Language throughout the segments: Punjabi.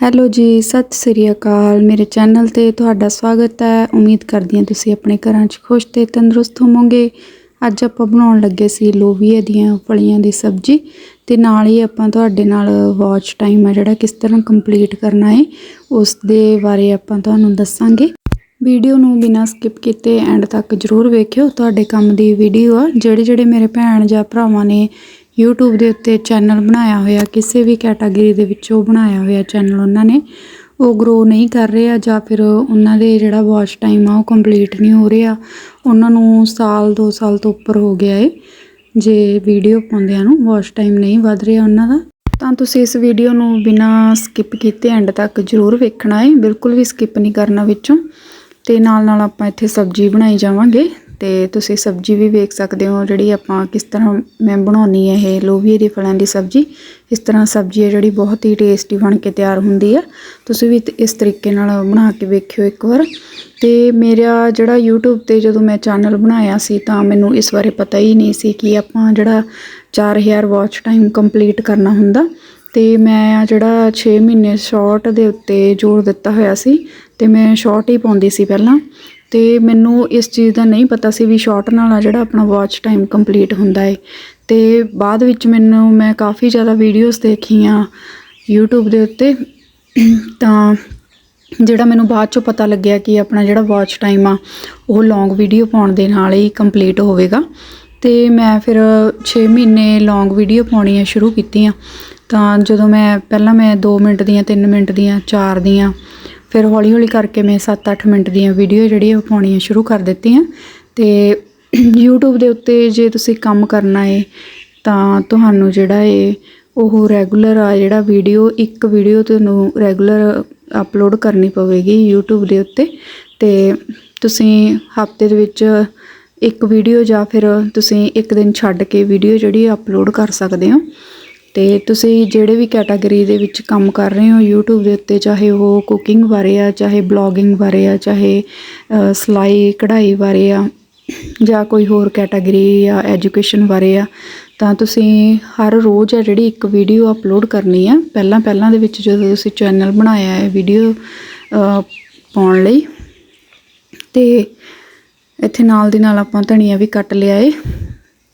ਹੈਲੋ ਜੀ, ਸਤਿ ਸ੍ਰੀ ਅਕਾਲ। ਮੇਰੇ ਚੈਨਲ ਤੇ ਤੁਹਾਡਾ ਸਵਾਗਤ ਹੈ। ਉਮੀਦ ਕਰਦੀ ਹਾਂ ਤੁਸੀਂ ਆਪਣੇ ਘਰਾਂ 'ਚ ਖੁਸ਼ ਤੇ ਤੰਦਰੁਸਤ ਹੋਵੋਗੇ। ਅੱਜ ਆਪਾਂ ਬਣਾਉਣ ਲੱਗੇ ਸੀ ਲੋਬੀਆ ਦੀਆਂ ਫਲੀਆਂ ਦੀ ਸਬਜ਼ੀ ਤੇ ਨਾਲ ਹੀ ਆਪਾਂ ਤੁਹਾਡੇ ਨਾਲ ਵਾਚ ਟਾਈਮ ਆ ਜਿਹੜਾ ਕਿਸ ਤਰ੍ਹਾਂ ਕੰਪਲੀਟ ਕਰਨਾ ਹੈ, ਉਸ ਦੇ ਬਾਰੇ ਆਪਾਂ ਤੁਹਾਨੂੰ ਦੱਸਾਂਗੇ। ਵੀਡੀਓ ਨੂੰ ਬਿਨਾਂ ਸਕਿਪ ਕੀਤੇ ਐਂਡ ਤੱਕ ਜਰੂਰ ਵੇਖਿਓ। ਤੁਹਾਡੇ ਕੰਮ ਦੀ ਵੀਡੀਓ ਆ ਜਿਹੜੇ ਜਿਹੜੇ ਮੇਰੇ ਭੈਣ ਜਾਂ ਭਰਾਵਾਂ ਨੇ YouTube ਦੇ ਉੱਤੇ ਚੈਨਲ ਬਣਾਇਆ ਹੋਇਆ, ਕਿਸੇ ਵੀ ਕੈਟਾਗਰੀ ਦੇ ਵਿੱਚ ਉਹ ਬਣਾਇਆ ਹੋਇਆ ਚੈਨਲ ਉਹਨਾਂ ਨੇ। ਉਹ ਗਰੋ ਨਹੀਂ ਕਰ ਰਹੇ ਆ ਜਾਂ ਫਿਰ ਉਹਨਾਂ ਦੇ ਜਿਹੜਾ ਵਾਚ ਟਾਈਮ ਆ ਉਹ ਕੰਪਲੀਟ ਨਹੀਂ ਹੋ ਰਿਹਾ। ਉਹਨਾਂ ਨੂੰ ਸਾਲ 2 ਸਾਲ ਤੋਂ ਉੱਪਰ ਹੋ ਗਿਆ ਏ, ਜੇ ਵੀਡੀਓ ਪਾਉਂਦਿਆਂ ਨੂੰ ਵਾਚ ਟਾਈਮ ਨਹੀਂ ਵੱਧ ਰਿਹਾ ਉਹਨਾਂ ਦਾ। ਤਾਂ ਤੁਸੀਂ ਇਸ ਵੀਡੀਓ ਨੂੰ ਬਿਨਾਂ ਸਕਿਪ ਕੀਤੇ ਐਂਡ ਤੱਕ ਜ਼ਰੂਰ ਵੇਖਣਾ ਏ, ਬਿਲਕੁਲ ਵੀ ਸਕਿਪ ਨਹੀਂ ਕਰਨਾ ਵਿੱਚੋਂ। ਤੇ ਨਾਲ ਨਾਲ ਆਪਾਂ ਇੱਥੇ ਸਬਜ਼ੀ ਬਣਾਈ ਜਾਵਾਂਗੇ। ਤੇ ਤੁਸੀਂ ਸਬਜ਼ੀ ਵੀ ਵੇਖ ਸਕਦੇ ਹੋ ਜਿਹੜੀ ਆਪਾਂ ਕਿਸ ਤਰ੍ਹਾਂ ਮੈਂ ਬਣਾਉਣੀ ਹੈ ਇਹ ਲੋਬੀਏ ਦੀ ਫਲਾਂ ਦੀ ਸਬਜ਼ੀ। ਇਸ ਤਰ੍ਹਾਂ ਸਬਜ਼ੀ ਹੈ ਜਿਹੜੀ ਬਹੁਤ ਹੀ ਟੇਸਟੀ ਬਣ ਕੇ ਤਿਆਰ ਹੁੰਦੀ ਹੈ। ਤੁਸੀਂ ਵੀ ਇਸ ਤਰੀਕੇ ਨਾਲ ਬਣਾ ਕੇ ਵੇਖਿਓ ਇੱਕ ਵਾਰ। ਤੇ ਮੇਰਾ ਜਿਹੜਾ YouTube ਤੇ ਜਦੋਂ ਮੈਂ ਚੈਨਲ ਬਣਾਇਆ ਸੀ ਤਾਂ ਮੈਨੂੰ ਇਸ ਬਾਰੇ ਪਤਾ ਹੀ ਨਹੀਂ ਸੀ ਕਿ ਆਪਾਂ ਜਿਹੜਾ 4000 ਵਾਚ ਟਾਈਮ ਕੰਪਲੀਟ ਕਰਨਾ ਹੁੰਦਾ। ਤੇ ਮੈਂ ਜਿਹੜਾ 6 ਮਹੀਨੇ ਸ਼ਾਰਟ ਦੇ ਉੱਤੇ ਜ਼ੋਰ ਦਿੱਤਾ ਹੋਇਆ ਸੀ ਤੇ ਮੈਂ ਸ਼ਾਰਟ ਹੀ ਪਾਉਂਦੀ ਸੀ ਪਹਿਲਾਂ। ਤੇ ਮੈਨੂੰ ਇਸ ਚੀਜ਼ ਦਾ ਨਹੀਂ ਪਤਾ ਸੀ ਵੀ ਸ਼ਾਰਟ ਨਾਲ ਆ ਜਿਹੜਾ ਆਪਣਾ ਵਾਚ ਟਾਈਮ ਕੰਪਲੀਟ ਹੁੰਦਾ ਹੈ ਤੇ ਬਾਅਦ ਵਿੱਚ ਮੈਨੂੰ, ਮੈਂ ਕਾਫੀ ਜ਼ਿਆਦਾ ਵੀਡੀਓਜ਼ ਦੇਖੀਆਂ YouTube ਦੇ ਉੱਤੇ। ਤਾਂ ਜਿਹੜਾ ਮੈਨੂੰ ਬਾਅਦ ਚੋਂ ਪਤਾ ਲੱਗਿਆ ਕਿ ਆਪਣਾ ਜਿਹੜਾ ਵਾਚ ਟਾਈਮ ਆ, ਉਹ ਲੌਂਗ ਵੀਡੀਓ ਪਾਉਣ ਦੇ ਨਾਲ ਹੀ ਕੰਪਲੀਟ ਹੋਵੇਗਾ। ਤੇ ਮੈਂ ਫਿਰ 6 ਮਹੀਨੇ ਲੌਂਗ ਵੀਡੀਓ ਪਾਉਣੀਆਂ ਸ਼ੁਰੂ ਕੀਤੀਆਂ। ਤਾਂ ਜਦੋਂ ਮੈਂ, ਪਹਿਲਾਂ ਮੈਂ 2 ਮਿੰਟ ਦੀਆਂ 3 ਮਿੰਟ ਦੀਆਂ 4 ਦੀਆਂ ਫਿਰ ਹੌਲੀ ਹੌਲੀ ਕਰਕੇ ਮੈਂ 7-8 ਮਿੰਟ ਦੀਆਂ ਵੀਡੀਓ ਜਿਹੜੀ ਉਹ ਪਾਉਣੀਆਂ ਸ਼ੁਰੂ ਕਰ ਦਿੱਤੀਆਂ। ਤੇ YouTube ਦੇ ਉੱਤੇ ਜੇ ਤੁਸੀਂ ਕੰਮ ਕਰਨਾ ਹੈ ਤਾਂ ਤੁਹਾਨੂੰ ਜਿਹੜਾ ਹੈ ਉਹ ਰੈਗੂਲਰ ਆ ਜਿਹੜਾ ਵੀਡੀਓ ਇੱਕ ਵੀਡੀਓ ਤੁਹਾਨੂੰ ਰੈਗੂਲਰ ਅਪਲੋਡ ਕਰਨੀ ਪਵੇਗੀ YouTube ਦੇ ਉੱਤੇ। ਤੇ ਤੁਸੀਂ ਹਫ਼ਤੇ ਦੇ ਵਿੱਚ ਇੱਕ ਵੀਡੀਓ ਜਾਂ ਫਿਰ ਤੁਸੀਂ ਇੱਕ ਦਿਨ ਛੱਡ ਕੇ ਵੀਡੀਓ ਜਿਹੜੀ ਅਪਲੋਡ ਕਰ ਸਕਦੇ ਹੋ। ਤੇ ਤੁਸੀਂ ਜਿਹੜੇ ਵੀ ਕੈਟਾਗਰੀ ਦੇ ਵਿੱਚ ਕੰਮ ਕਰ ਰਹੇ ਹੋ YouTube ਦੇ ਉੱਤੇ, ਚਾਹੇ ਉਹ ਕੁਕਿੰਗ ਬਾਰੇ ਆ, ਚਾਹੇ ਬਲੌਗਿੰਗ ਬਾਰੇ ਆ, ਚਾਹੇ ਸਿਲਾਈ, ਕਢਾਈ ਬਾਰੇ ਆ, ਜਾਂ ਕੋਈ ਹੋਰ ਕੈਟਾਗਰੀ ਆ ਐਜੂਕੇਸ਼ਨ ਬਾਰੇ ਆ, ਤਾਂ ਤੁਸੀਂ ਹਰ ਰੋਜ਼ ਆ ਜਿਹੜੀ ਇੱਕ ਵੀਡੀਓ ਅਪਲੋਡ ਕਰਨੀ ਆ, ਪਹਿਲਾਂ ਪਹਿਲਾਂ ਦੇ ਵਿੱਚ ਜਦੋਂ ਤੁਸੀਂ ਚੈਨਲ ਬਣਾਇਆ ਹੈ ਵੀਡੀਓ ਪਾਉਣ ਲਈ, ਤੇ ਇੱਥੇ ਨਾਲ ਦੀ ਨਾਲ ਆਪਾਂ ਧਨੀਆ ਵੀ ਕੱਟ ਲਿਆ ਏ,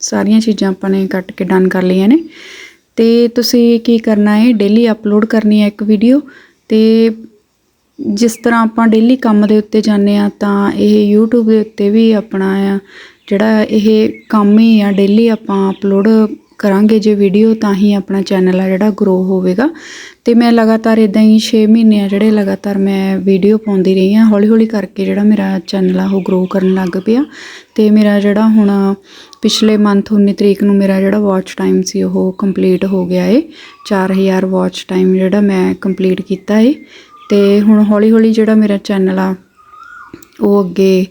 ਸਾਰੀਆਂ ਚੀਜ਼ਾਂ ਆਪਾਂ ਨੇ ਕੱਟ ਕੇ ਡਨ ਕਰ ਲਈਆਂ ਨੇ। ਤੇ ਤੁਸੀਂ ਕੀ ਕਰਨਾ ਹੈ ਡੇਲੀ ਅਪਲੋਡ ਕਰਨੀ ਹੈ ਇੱਕ ਵੀਡੀਓ ਤੇ ਜਿਸ ਤਰ੍ਹਾਂ ਆਪਾਂ ਡੇਲੀ ਕੰਮ ਦੇ ਉੱਤੇ ਜਾਂਦੇ ਆ ਤਾਂ ਇਹ YouTube ਦੇ ਉੱਤੇ ਵੀ ਆਪਣਾ ਜਿਹੜਾ ਇਹ ਕੰਮ ਹੀ ਆ ਡੇਲੀ ਆਪਾਂ ਅਪਲੋਡ ਕਰਾਂਗੇ ਜੇ ਵੀਡੀਓ ਤਾਂ ਹੀ ਆਪਣਾ ਚੈਨਲ ਆ ਜਿਹੜਾ ਗਰੋ ਹੋਵੇਗਾ। ਤੇ ਮੈਂ ਲਗਾਤਾਰ ਇਦਾਂ ਹੀ 6 ਮਹੀਨੇ ਆ ਜਿਹੜੇ ਲਗਾਤਾਰ ਮੈਂ ਵੀਡੀਓ ਪਾਉਂਦੀ ਰਹੀ ਆ ਹੌਲੀ ਹੌਲੀ ਕਰਕੇ ਜਿਹੜਾ ਮੇਰਾ ਚੈਨਲ ਆ, ਉਹ ਗਰੋ ਕਰਨ ਲੱਗ ਪਿਆ। ਤੇ ਮੇਰਾ ਜਿਹੜਾ ਹੁਣ ਪਿਛਲੇ ਮੰਥ 19 ਤਰੀਕ ਨੂੰ ਮੇਰਾ ਜਿਹੜਾ ਵਾਚ ਟਾਈਮ ਸੀ, ਉਹ ਕੰਪਲੀਟ ਹੋ ਗਿਆ ਏ। 4000 ਵਾਚ ਟਾਈਮ ਜਿਹੜਾ ਮੈਂ ਕੰਪਲੀਟ ਕੀਤਾ ਏ। ਤੇ ਹੁਣ ਹੌਲੀ ਹੌਲੀ ਜਿਹੜਾ ਮੇਰਾ ਚੈਨਲ ਆ, ਉਹ ਅੱਗੇ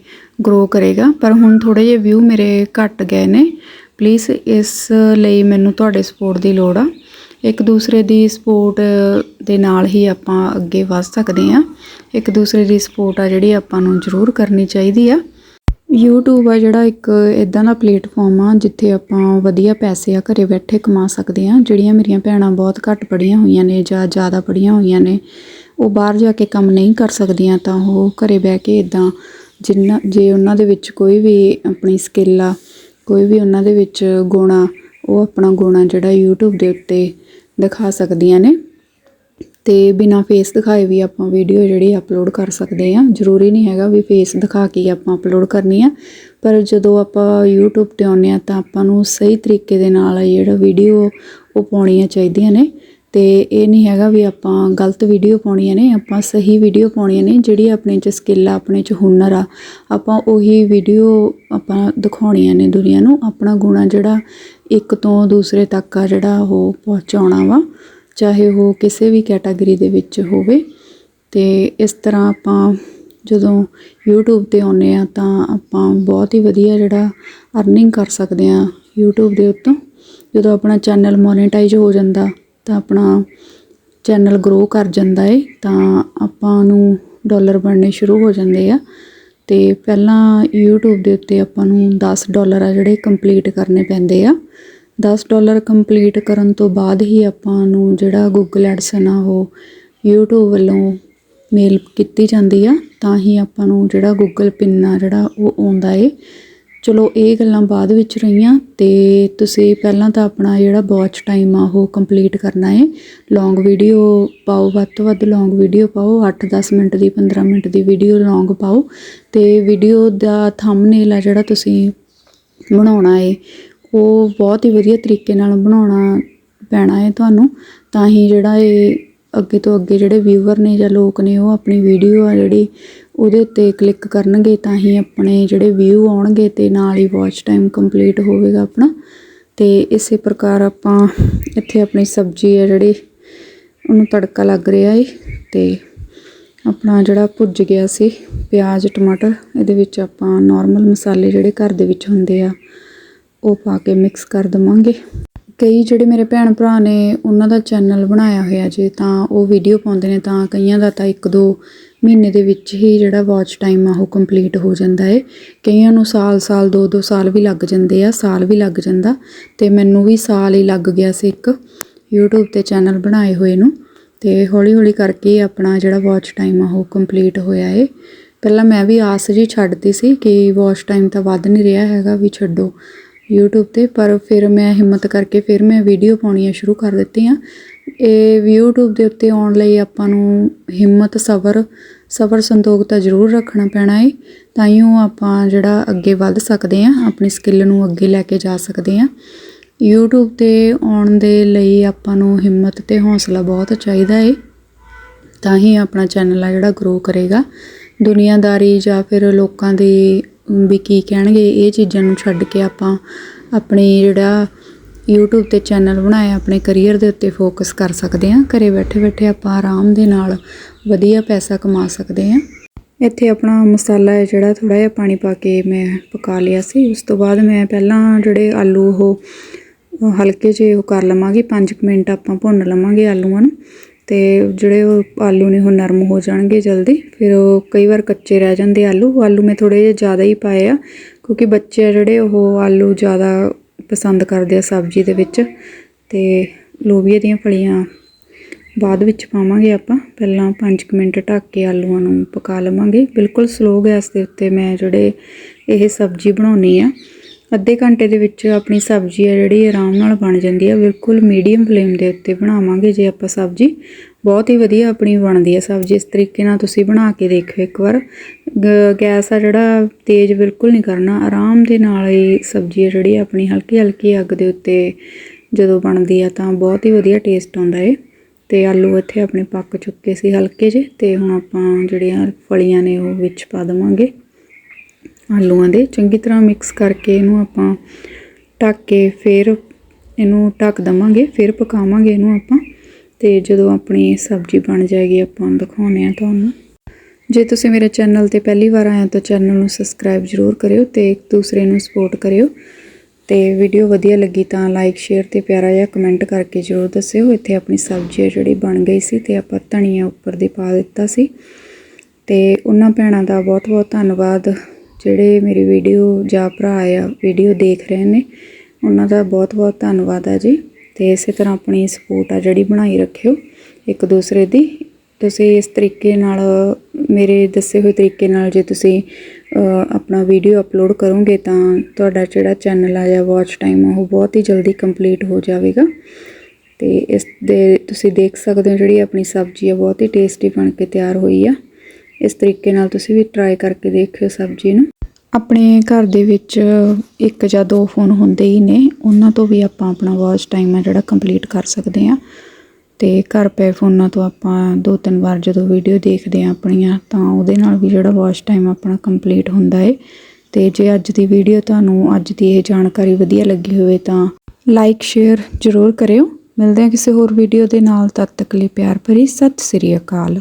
ਗਰੋ ਕਰੇਗਾ। ਪਰ ਹੁਣ ਥੋੜੇ ਜਿਹੇ ਵਿਊ ਮੇਰੇ ਘਟ ਗਏ ਨੇ। ਪਲੀਜ਼ ਇਸ ਲਈ ਮੈਨੂੰ ਤੁਹਾਡੇ ਸਪੋਰਟ ਦੀ ਲੋੜ ਆ। ਇੱਕ ਦੂਸਰੇ ਦੀ ਸਪੋਰਟ ਦੇ ਨਾਲ ਹੀ ਆਪਾਂ ਅੱਗੇ ਵਧ ਸਕਦੇ ਆ ਇੱਕ ਦੂਸਰੇ ਦੀ ਸਪੋਰਟ ਆ ਜਿਹੜੀ ਆਪਾਂ ਨੂੰ ਜ਼ਰੂਰ ਕਰਨੀ ਚਾਹੀਦੀ ਆ। YouTube ਆ ਜਿਹੜਾ ਇੱਕ ਇਦਾਂ ਦਾ ਪਲੇਟਫਾਰਮ ਆ ਜਿੱਥੇ ਆਪਾਂ ਵਧੀਆ ਪੈਸੇ ਆ ਘਰੇ ਬੈਠੇ ਕਮਾ ਸਕਦੇ ਆ ਜਿਹੜੀਆਂ ਮੇਰੀਆਂ ਭੈਣਾਂ ਬਹੁਤ ਘੱਟ ਪੜੀਆਂ ਹੋਈਆਂ ਨੇ ਜਾਂ ਜ਼ਿਆਦਾ ਪੜੀਆਂ ਹੋਈਆਂ ਨੇ, ਉਹ ਬਾਹਰ ਜਾ ਕੇ ਕੰਮ ਨਹੀਂ ਕਰ ਸਕਦੀਆਂ ਤਾਂ ਉਹ ਘਰੇ ਬਹਿ ਕੇ ਇਦਾਂ ਜਿੰਨਾ, ਜੇ ਉਹਨਾਂ ਦੇ ਵਿੱਚ ਕੋਈ ਵੀ ਆਪਣੀ ਸਕਿੱਲ ਆ ਕੋਈ ਵੀ ਉਹਨਾਂ ਦੇ ਵਿੱਚ ਗੁਣ ਆ ਉਹ ਆਪਣਾ ਗੁਣ ਆ ਜਿਹੜਾ YouTube ਦੇ ਉੱਤੇ ਦਿਖਾ ਸਕਦੀਆਂ ਨੇ। ਤੇ ਬਿਨਾ ਫੇਸ ਦਿਖਾਏ ਵੀ ਆਪਾਂ ਵੀਡੀਓ ਜਿਹੜੀ ਅਪਲੋਡ ਕਰ ਸਕਦੇ ਆ ਜ਼ਰੂਰੀ ਨਹੀਂ ਹੈਗਾ ਵੀ ਫੇਸ ਦਿਖਾ ਕੇ ਹੀ ਆਪਾਂ ਅਪਲੋਡ ਕਰਨੀ ਆ। ਪਰ ਜਦੋਂ ਆਪਾਂ YouTube ਤੇ ਆਉਂਦੇ ਆ ਤਾਂ ਆਪਾਂ ਨੂੰ ਸਹੀ ਤਰੀਕੇ ਦੇ ਨਾਲ ਜਿਹੜਾ ਵੀਡੀਓ ਉਹ ਪਾਉਣੀਆਂ ਚਾਹੀਦੀਆਂ ਨੇ। ਅਤੇ ਇਹ ਨਹੀਂ ਹੈਗਾ ਵੀ ਆਪਾਂ ਗਲਤ ਵੀਡੀਓ ਪਾਉਣੀਆਂ ਨੇ, ਆਪਾਂ ਸਹੀ ਵੀਡੀਓ ਪਾਉਣੀਆਂ ਨੇ, ਜਿਹੜੀ ਆਪਣੇ ਚ ਸਕਿੱਲ ਆ, ਆਪਣੇ ਚ ਹੁਨਰ ਆ, ਆਪਾਂ ਉਹੀ ਵੀਡੀਓ ਆਪਾਂ ਦਿਖਾਉਣੀਆਂ ਨੇ ਦੁਨੀਆ ਨੂੰ, ਆਪਣਾ ਗੁਣਾ ਜਿਹੜਾ ਇੱਕ ਤੋਂ ਦੂਸਰੇ ਤੱਕ ਆ ਜਿਹੜਾ ਉਹ ਪਹੁੰਚਾਉਣਾ ਵਾ, ਚਾਹੇ ਉਹ ਕਿਸੇ ਵੀ ਕੈਟਾਗਰੀ ਦੇ ਵਿੱਚ ਹੋਵੇ। ਤੇ ਇਸ ਤਰ੍ਹਾਂ ਆਪਾਂ ਜਦੋਂ YouTube ਤੇ ਆਉਂਦੇ ਆ, ਤਾਂ ਆਪਾਂ ਬਹੁਤ ਹੀ ਵਧੀਆ ਜਿਹੜਾ ਅਰਨਿੰਗ ਕਰ ਸਕਦੇ ਆ YouTube ਦੇ ਉੱਤੋਂ। ਜਦੋਂ ਆਪਣਾ ਚੈਨਲ ਮੋਨੇਟਾਈਜ਼ ਹੋ ਜਾਂਦਾ ਤਾਂ ਆਪਣਾ ਚੈਨਲ ਗਰੋ ਕਰ ਜਾਂਦਾ ਏ, ਤਾਂ ਆਪਾਂ ਨੂੰ ਡਾਲਰ ਬਣਨੇ ਸ਼ੁਰੂ ਹੋ ਜਾਂਦੇ ਆ। ਅਤੇ ਪਹਿਲਾਂ ਯੂਟਿਊਬ ਦੇ ਉੱਤੇ ਆਪਾਂ ਨੂੰ 10 ਡਾਲਰ ਆ ਜਿਹੜੇ ਕੰਪਲੀਟ ਕਰਨੇ ਪੈਂਦੇ ਆ। 10 ਡਾਲਰ ਕੰਪਲੀਟ ਕਰਨ ਤੋਂ ਬਾਅਦ ਹੀ ਆਪਾਂ ਨੂੰ ਜਿਹੜਾ ਗੂਗਲ AdSense ਆ ਉਹ YouTube ਵੱਲੋਂ ਮੇਲ ਕੀਤੀ ਜਾਂਦੀ ਆ। ਤਾਂ ਹੀ ਆਪਾਂ ਨੂੰ ਜਿਹੜਾ ਗੂਗਲ ਪਿੰਨ ਆ ਜਿਹੜਾ, ਉਹ ਆਉਂਦਾ ਏ। ਚਲੋ ਇਹ ਗੱਲਾਂ ਬਾਅਦ ਵਿੱਚ ਰਹੀਆਂ ਤੇ ਤੁਸੀਂ ਪਹਿਲਾਂ ਤਾਂ ਆਪਣਾ ਜਿਹੜਾ ਵਾਚ ਟਾਈਮ ਆ ਉਹ ਕੰਪਲੀਟ ਕਰਨਾ ਏ। ਲੌਂਗ ਵੀਡੀਓ ਪਾਓ, ਵੱਧ ਤੋਂ ਵੱਧ ਲੌਂਗ ਵੀਡੀਓ ਪਾਓ 8-10 ਮਿੰਟ ਦੀ 15 ਮਿੰਟ ਦੀ ਵੀਡੀਓ ਲੌਂਗ ਪਾਓ। ਤੇ ਵੀਡੀਓ ਦਾ ਥੰਬਨੇਲ ਆ ਜਿਹੜਾ ਤੁਸੀਂ ਬਣਾਉਣਾ ਹੈ ਉਹ ਬਹੁਤ ਹੀ ਵਧੀਆ ਤਰੀਕੇ ਨਾਲ ਬਣਾਉਣਾ ਪੈਣਾ ਹੈ ਤੁਹਾਨੂੰ। ਤਾਂ ਹੀ ਜਿਹੜਾ ਇਹ ਅੱਗੇ ਤੋਂ ਅੱਗੇ ਜਿਹੜੇ ਵਿਊਵਰ ਨੇ ਜਾਂ ਲੋਕ ਨੇ ਉਹ ਆਪਣੀ ਵੀਡੀਓ ਆ ਜਿਹੜੀ ਉਹਦੇ ਉੱਤੇ ਕਲਿੱਕ ਕਰਨਗੇ ਤਾਂ ਹੀ ਆਪਣੇ ਜਿਹੜੇ ਵਿਊ ਆਉਣਗੇ ਤੇ ਨਾਲ ਹੀ ਵਾਚ ਟਾਈਮ ਕੰਪਲੀਟ ਹੋਵੇਗਾ ਆਪਣਾ। ਤੇ ਇਸੇ ਪ੍ਰਕਾਰ ਆਪਾਂ ਇੱਥੇ ਆਪਣੀ ਸਬਜ਼ੀ ਆ ਜਿਹੜੀ ਉਹਨੂੰ ਤੜਕਾ ਲੱਗ ਰਿਹਾ ਏ ਤੇ ਆਪਣਾ ਜਿਹੜਾ ਭੁੱਜ ਗਿਆ ਸੀ ਪਿਆਜ਼, ਟਮਾਟਰ, ਇਹਦੇ ਵਿੱਚ ਆਪਾਂ ਨਾਰਮਲ ਮਸਾਲੇ ਜਿਹੜੇ ਘਰ ਦੇ ਵਿੱਚ ਹੁੰਦੇ ਆ ਉਹ ਪਾ ਕੇ ਮਿਕਸ ਕਰ ਦਵਾਂਗੇ। ਕਈ ਜਿਹੜੇ ਮੇਰੇ ਭੈਣ ਭਰਾ ਨੇ, ਉਹਨਾਂ ਦਾ ਚੈਨਲ ਬਣਾਇਆ ਹੋਇਆ ਜੇ, ਤਾਂ ਉਹ ਵੀਡੀਓ ਪਾਉਂਦੇ ਨੇ, ਤਾਂ ਕਈਆਂ ਦਾ ਤਾਂ 1-2 ਮਹੀਨੇ ਦੇ ਵਿੱਚ ਹੀ ਜਿਹੜਾ ਵਾਚ ਟਾਈਮ ਆ, ਉਹ ਕੰਪਲੀਟ ਹੋ ਜਾਂਦਾ ਏ। ਕਈਆਂ ਨੂੰ ਸਾਲ-ਸਾਲ 2-2 ਸਾਲ ਵੀ ਲੱਗ ਜਾਂਦੇ ਆ, ਸਾਲ ਵੀ ਲੱਗ ਜਾਂਦਾ। ਤੇ ਮੈਨੂੰ ਵੀ ਸਾਲ ਹੀ ਲੱਗ ਗਿਆ ਸੀ ਇੱਕ YouTube ਤੇ ਚੈਨਲ ਬਣਾਏ ਹੋਏ ਨੂੰ। ਤੇ ਹੌਲੀ-ਹੌਲੀ ਕਰਕੇ ਆਪਣਾ ਜਿਹੜਾ ਵਾਚ ਟਾਈਮ ਆ, ਉਹ ਕੰਪਲੀਟ ਹੋਇਆ ਏ। ਪਹਿਲਾਂ ਮੈਂ ਵੀ ਆਸ ਜੀ ਛੱਡਦੀ ਸੀ ਕਿ ਵਾਚ ਟਾਈਮ ਤਾਂ ਵੱਧ ਨਹੀਂ ਰਿਹਾ ਹੈਗਾ, ਵੀ ਛੱਡੋ। YouTube ਤੇ, ਪਰ ਫਿਰ ਮੈਂ ਹਿੰਮਤ ਕਰਕੇ ਫਿਰ ਮੈਂ ਵੀਡੀਓ ਪਾਉਣੀਆਂ ਸ਼ੁਰੂ ਕਰ ਦਿੱਤੀਆਂ। ਇਹ YouTube ਦੇ ਉੱਤੇ ਆਉਣ ਲਈ ਆਪਾਂ ਨੂੰ ਹਿੰਮਤ, ਸਬਰ ਸਬਰ ਸੰਤੋਖ ਤਾਂ ਜ਼ਰੂਰ ਰੱਖਣਾ ਪੈਣਾ ਹੈ ਤਾਂ ਹੀ ਉਹ ਆਪਾਂ ਜਿਹੜਾ ਅੱਗੇ ਵੱਧ ਸਕਦੇ ਆ ਆਪਣੀ ਸਕਿੱਲ ਨੂੰ ਅੱਗੇ ਲੈ ਕੇ ਜਾ ਸਕਦੇ ਆ YouTube ਤੇ ਆਉਣ ਦੇ ਲਈ ਆਪਾਂ ਨੂੰ ਹਿੰਮਤ ਤੇ ਹੌਸਲਾ ਬਹੁਤ ਚਾਹੀਦਾ ਹੈ ਤਾਂ ਹੀ ਆਪਣਾ ਚੈਨਲ ਆ ਜਿਹੜਾ ਗਰੋ ਕਰੇਗਾ। ਦੁਨੀਆਦਾਰੀ ਜਾਂ ਫਿਰ ਲੋਕਾਂ ਦੀ ਵੀ ਕੀ ਕਹਿਣਗੇ, ਇਹ ਚੀਜ਼ਾਂ ਨੂੰ ਛੱਡ ਕੇ ਆਪਾਂ ਆਪਣੀ ਜਿਹੜਾ YouTube ਤੇ ਚੈਨਲ ਬਣਾਇਆ, ਆਪਣੇ ਕਰੀਅਰ ਦੇ ਉੱਤੇ ਫੋਕਸ ਕਰ ਸਕਦੇ ਹਾਂ। ਘਰੇ ਬੈਠੇ ਬੈਠੇ ਆਪਾਂ ਆਰਾਮ ਦੇ ਨਾਲ ਵਧੀਆ ਪੈਸਾ ਕਮਾ ਸਕਦੇ ਹਾਂ। ਇੱਥੇ ਆਪਣਾ ਮਸਾਲਾ ਹੈ ਜਿਹੜਾ ਥੋੜਾ ਜਿਹਾ ਪਾਣੀ ਪਾ ਕੇ ਮੈਂ ਪਕਾ ਲਿਆ ਸੀ। ਉਸ ਤੋਂ ਬਾਅਦ ਮੈਂ ਪਹਿਲਾਂ ਜਿਹੜੇ ਆਲੂ ਉਹ ਉਹ ਹਲਕੇ ਜਿਹੇ ਉਹ ਕਰ ਲਵਾਂਗੇ। 5 ਮਿੰਟ ਆਪਾਂ ਭੁੰਨ ਲਵਾਂਗੇ ਆਲੂਆਂ ਨੂੰ। ਤੇ ਜਿਹੜੇ ਉਹ ਆਲੂ ਨੇ ਉਹ ਨਰਮ ਹੋ ਜਾਣਗੇ ਜਲਦੀ। ਫਿਰ ਉਹ ਕਈ ਵਾਰ ਕੱਚੇ ਰਹਿ ਜਾਂਦੇ ਆਲੂ। ਆਲੂ ਮੈਂ ਥੋੜੇ ਜਿਹਾ ਜ਼ਿਆਦਾ ਹੀ ਪਾਏ ਆ, ਕਿਉਂਕਿ ਬੱਚੇ ਆ ਜਿਹੜੇ ਉਹ ਆਲੂ ਜ਼ਿਆਦਾ ਪਸੰਦ ਕਰਦੇ ਆ ਸਬਜ਼ੀ ਦੇ ਵਿੱਚ। ਤੇ ਲੋਬੀਆ ਦੀਆਂ ਫਲੀਆਂ ਬਾਅਦ ਵਿੱਚ ਪਾਵਾਂਗੇ ਆਪਾਂ। ਪਹਿਲਾਂ 5 ਮਿੰਟ ਢੱਕ ਕੇ ਆਲੂਆਂ ਨੂੰ ਪਕਾ ਲਵਾਂਗੇ। ਬਿਲਕੁਲ ਸਲੋ ਗੈਸ ਦੇ ਉੱਤੇ ਮੈਂ ਜਿਹੜੇ ਇਹ ਸਬਜ਼ੀ ਬਣਾਉਣੀ ਆ ਅੱਧੇ ਘੰਟੇ ਦੇ ਵਿੱਚ ਆਪਣੀ ਸਬਜ਼ੀ ਆ ਜਿਹੜੀ ਆਰਾਮ ਨਾਲ ਬਣ ਜਾਂਦੀ ਆ ਬਿਲਕੁਲ ਮੀਡੀਅਮ ਫਲੇਮ ਦੇ ਉੱਤੇ ਬਣਾਵਾਂਗੇ ਜੇ ਆਪਾਂ ਸਬਜ਼ੀ। ਬਹੁਤ ਹੀ ਵਧੀਆ ਆਪਣੀ ਬਣਦੀ ਆ ਸਬਜ਼ੀ। ਇਸ ਤਰੀਕੇ ਨਾਲ ਤੁਸੀਂ ਬਣਾ ਕੇ ਦੇਖਿਓ ਇੱਕ ਵਾਰ। ਗੈਸ ਆ ਜਿਹੜਾ, ਤੇਜ਼ ਬਿਲਕੁਲ ਨਹੀਂ ਕਰਨਾ। ਆਰਾਮ ਦੇ ਨਾਲ ਹੀ ਸਬਜ਼ੀ ਆ ਜਿਹੜੀ ਆਪਣੀ ਹਲਕੀ ਹਲਕੀ ਅੱਗ ਦੇ ਉੱਤੇ ਜਦੋਂ ਬਣਦੀ ਆ ਤਾਂ ਬਹੁਤ ਹੀ ਵਧੀਆ ਟੇਸਟ ਆਉਂਦਾ ਏ। ਤੇ ਆਲੂ ਇੱਥੇ ਆਪਣੇ ਪੱਕ ਚੁੱਕੇ ਸੀ ਹਲਕੇ ਜਿਹੇ। ਤੇ ਹੁਣ ਆਪਾਂ ਜਿਹੜੀਆਂ ਫਲੀਆਂ ਨੇ ਉਹ ਵਿੱਚ ਪਾ ਦੇਵਾਂਗੇ। ਆਲੂਆਂ ਦੇ, ਚੰਗੀ ਤਰ੍ਹਾਂ ਮਿਕਸ ਕਰਕੇ ਇਹਨੂੰ ਆਪਾਂ ਢੱਕ ਕੇ ਫਿਰ ਇਹਨੂੰ ਢੱਕ ਦਵਾਂਗੇ, ਫਿਰ ਪਕਾਵਾਂਗੇ ਇਹਨੂੰ ਆਪਾਂ। ਤੇ ਜਦੋਂ ਆਪਣੀ ਸਬਜ਼ੀ ਬਣ ਜਾਏਗੀ, ਆਪਾਂ ਦਿਖਾਉਂਦੇ ਆ ਤੁਹਾਨੂੰ। ਜੇ ਤੁਸੀਂ ਮੇਰੇ ਚੈਨਲ ਤੇ ਪਹਿਲੀ ਵਾਰ ਆਏ ਤਾਂ ਚੈਨਲ ਨੂੰ ਸਬਸਕ੍ਰਾਈਬ ਜ਼ਰੂਰ ਕਰਿਓ ਤੇ ਇੱਕ ਦੂਸਰੇ ਨੂੰ ਸਪੋਰਟ ਕਰਿਓ। ਤੇ ਵੀਡੀਓ ਵਧੀਆ ਲੱਗੀ ਤਾਂ ਲਾਈਕ ਸ਼ੇਅਰ ਤੇ ਪਿਆਰਾ ਜਿਹਾ ਕਮੈਂਟ ਕਰਕੇ ਜ਼ਰੂਰ ਦੱਸਿਓ। ਇੱਥੇ ਆਪਣੀ ਸਬਜ਼ੀ ਆ ਜਿਹੜੀ ਬਣ ਗਈ ਸੀ ਤੇ ਆਪਾਂ ਧਨੀਆ ਉੱਪਰ ਦੀ ਪਾ ਦਿੱਤਾ ਸੀ। ਤੇ ਉਹਨਾਂ ਭੈਣਾਂ ਦਾ ਬਹੁਤ-ਬਹੁਤ ਧੰਨਵਾਦ। ਜਿਹੜੇ ਮੇਰੀ ਵੀਡੀਓ ਜਾਂ ਭਰਾ ਆ, ਵੀਡੀਓ ਦੇਖ ਰਹੇ ਨੇ, ਉਹਨਾਂ ਦਾ ਬਹੁਤ-ਬਹੁਤ ਧੰਨਵਾਦ ਆ ਜੀ। ਤੇ ਇਸੇ ਤਰ੍ਹਾਂ ਆਪਣੀ ਸਪੋਰਟ ਆ ਜਿਹੜੀ ਬਣਾਈ ਰੱਖਿਓ ਇੱਕ ਦੂਸਰੇ ਦੀ। ਤੁਸੀਂ ਇਸ ਤਰੀਕੇ ਨਾਲ, ਮੇਰੇ ਦੱਸੇ ਹੋਏ ਤਰੀਕੇ ਨਾਲ ਜੇ ਤੁਸੀਂ ਆਪਣਾ ਵੀਡੀਓ ਅਪਲੋਡ ਕਰੋਗੇ ਤਾਂ ਤੁਹਾਡਾ ਜਿਹੜਾ ਚੈਨਲ ਆ ਜਾਂ ਵਾਚ ਟਾਈਮ ਆ, ਉਹ ਬਹੁਤ ਹੀ ਜਲਦੀ ਕੰਪਲੀਟ ਹੋ ਜਾਵੇਗਾ। ਤੇ ਇਸ ਦੇ, ਤੁਸੀਂ ਦੇਖ ਸਕਦੇ ਹੋ ਜਿਹੜੀ ਆਪਣੀ ਸਬਜ਼ੀ ਆ, ਬਹੁਤ ਹੀ ਟੇਸਟੀ ਬਣ ਕੇ ਤਿਆਰ ਹੋਈ ਆ। ਇਸ ਤਰੀਕੇ ਨਾਲ ਤੁਸੀਂ ਵੀ ਟਰਾਈ ਕਰਕੇ ਦੇਖਿਓ ਸਬਜ਼ੀ ਨੂੰ। ਆਪਣੇ ਘਰ ਦੇ ਵਿੱਚ ਇੱਕ ਜਾਂ ਦੋ ਫੋਨ ਹੁੰਦੇ ਹੀ ਨੇ, ਉਹਨਾਂ ਤੋਂ ਵੀ ਆਪਾਂ ਆਪਣਾ ਵਾਚ ਟਾਈਮ ਹੈ ਜਿਹੜਾ ਕੰਪਲੀਟ ਕਰ ਸਕਦੇ ਆ ਤੇ ਘਰ ਪਏ ਫੋਨਾਂ ਤੋਂ ਆਪਾਂ ਦੋ ਤਿੰਨ ਵਾਰ ਜਦੋਂ ਵੀਡੀਓ ਦੇਖਦੇ ਆ ਆਪਣੀਆਂ, ਤਾਂ ਉਹਦੇ ਨਾਲ ਵੀ ਜਿਹੜਾ ਵਾਚ ਟਾਈਮ ਆਪਣਾ ਕੰਪਲੀਟ ਹੁੰਦਾ ਏ। ਤੇ ਜੇ ਅੱਜ ਦੀ ਵੀਡੀਓ ਤੁਹਾਨੂੰ ਅੱਜ ਦੀ ਇਹ ਜਾਣਕਾਰੀ ਵਧੀਆ ਲੱਗੀ ਹੋਵੇ ਤਾਂ ਲਾਈਕ ਸ਼ੇਅਰ ਜ਼ਰੂਰ ਕਰਿਓ। ਮਿਲਦੇ ਹਾਂ ਕਿਸੇ ਹੋਰ ਵੀਡੀਓ ਦੇ ਨਾਲ, ਤਦ ਤੱਕ ਲਈ ਪਿਆਰ ਭਰੀ, ਸਤਿ ਸ੍ਰੀ ਅਕਾਲ।